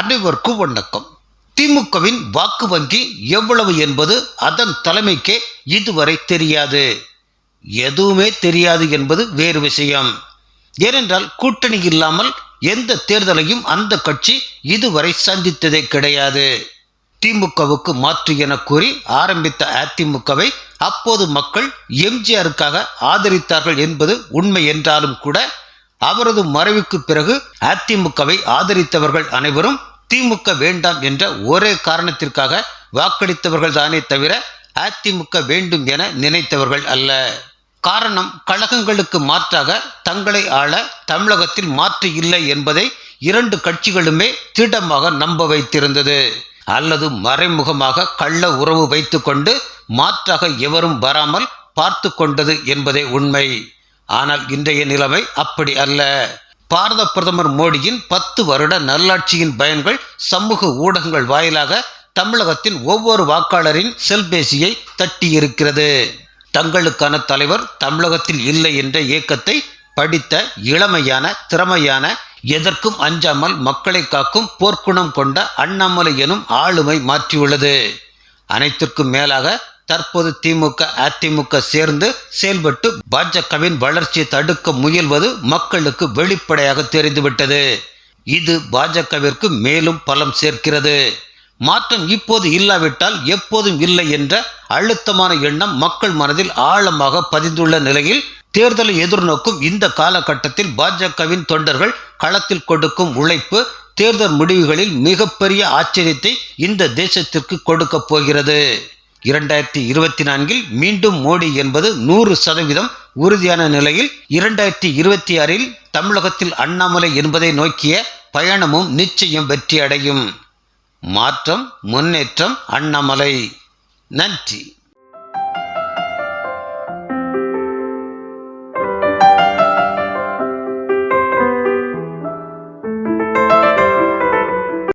அனைவருக்கும் வணக்கம் திமுகவின் வாக்கு வங்கி எவ்வளவு என்பது அதன் தலைமைக்கே இதுவரை தெரியாது. எதுவுமே தெரியாது என்பது வேறு விஷயம். ஏனென்றால் கூட்டணி இல்லாமல் எந்த தேர்தலையும் அந்த கட்சி இதுவரை சந்தித்ததே கிடையாது. திமுகவுக்கு மாற்று என கூறி ஆரம்பித்த அதிமுகவை அப்போது மக்கள் எம்ஜிஆருக்காக ஆதரித்தார்கள் என்பது உண்மை என்றாலும் கூட அவரது மறைவுக்கு பிறகு அதிமுகவை ஆதரித்தவர்கள் அனைவரும் திமுக வேண்டாம் என்ற ஒரே காரணத்திற்காக வாக்களித்தவர்கள் தானே தவிர அதிமுக வேண்டும் என நினைத்தவர்கள் அல்ல. காரணம் கழகங்களுக்கு மாற்றாக தங்களை ஆள தமிழகத்தில் மாற்று இல்லை என்பதை இரண்டு கட்சிகளுமே திடமாக நம்ப வைத்திருந்தது. அல்லது மறைமுகமாக கள்ள உறவு வைத்துக்கொண்டு மாற்றாக எவரும் வராமல் பார்த்து கொண்டது என்பதே உண்மை. ஆனால் இன்றைய நிலைமை அப்படி அல்ல. பாரத பிரதமர் மோடியின் பத்து வருட நல்லாட்சியின் பயன்கள் சமூக ஊடகங்கள் வாயிலாக தமிழகத்தின் ஒவ்வொரு வாக்காளரின் செல்பேசியை தட்டியிருக்கிறது. தங்களுக்கான தலைவர் தமிழகத்தில் இல்லை என்ற இயக்கத்தை படித்த இளமையான திறமையான எதற்கும் அஞ்சாமல் மக்களை காக்கும் போர்க்குணம் கொண்ட அண்ணாமலை எனும் ஆளுமை மாற்றியுள்ளது. அனைத்திற்கும் மேலாக தற்போது திமுக அதிமுக சேர்ந்து செயல்பட்டு பாஜகவின் வளர்ச்சியை தடுக்க முயல்வது மக்களுக்கு வெளிப்படையாக தெரிந்துவிட்டது. இது பாஜகவிற்கு மேலும் பலம் சேர்க்கிறது. மாற்றம் இப்போது இல்லாவிட்டால் எப்போதும் இல்லை என்ற அழுத்தமான எண்ணம் மக்கள் மனதில் ஆழமாக பதிந்துள்ள நிலையில் தேர்தலை எதிர்நோக்கும் இந்த காலகட்டத்தில் பாஜகவின் தொண்டர்கள் களத்தில் கொடுக்கும் உழைப்பு தேர்தல் முடிவுகளில் மிகப்பெரிய ஆச்சரியத்தை இந்த தேசத்திற்கு கொடுக்கப் போகிறது. இரண்டாயிரத்தி இருபத்தி நான்கில் மீண்டும் மோடி என்பது நூறு சதவீதம் உறுதியான நிலையில் இரண்டாயிரத்தி இருபத்தி ஆறில் தமிழகத்தில் அண்ணாமலை என்பதை நோக்கிய பயணமும் நிச்சயம் வெற்றி அடையும் மாற்றம் முன்னேற்றம் அண்ணாமலை. நன்றி.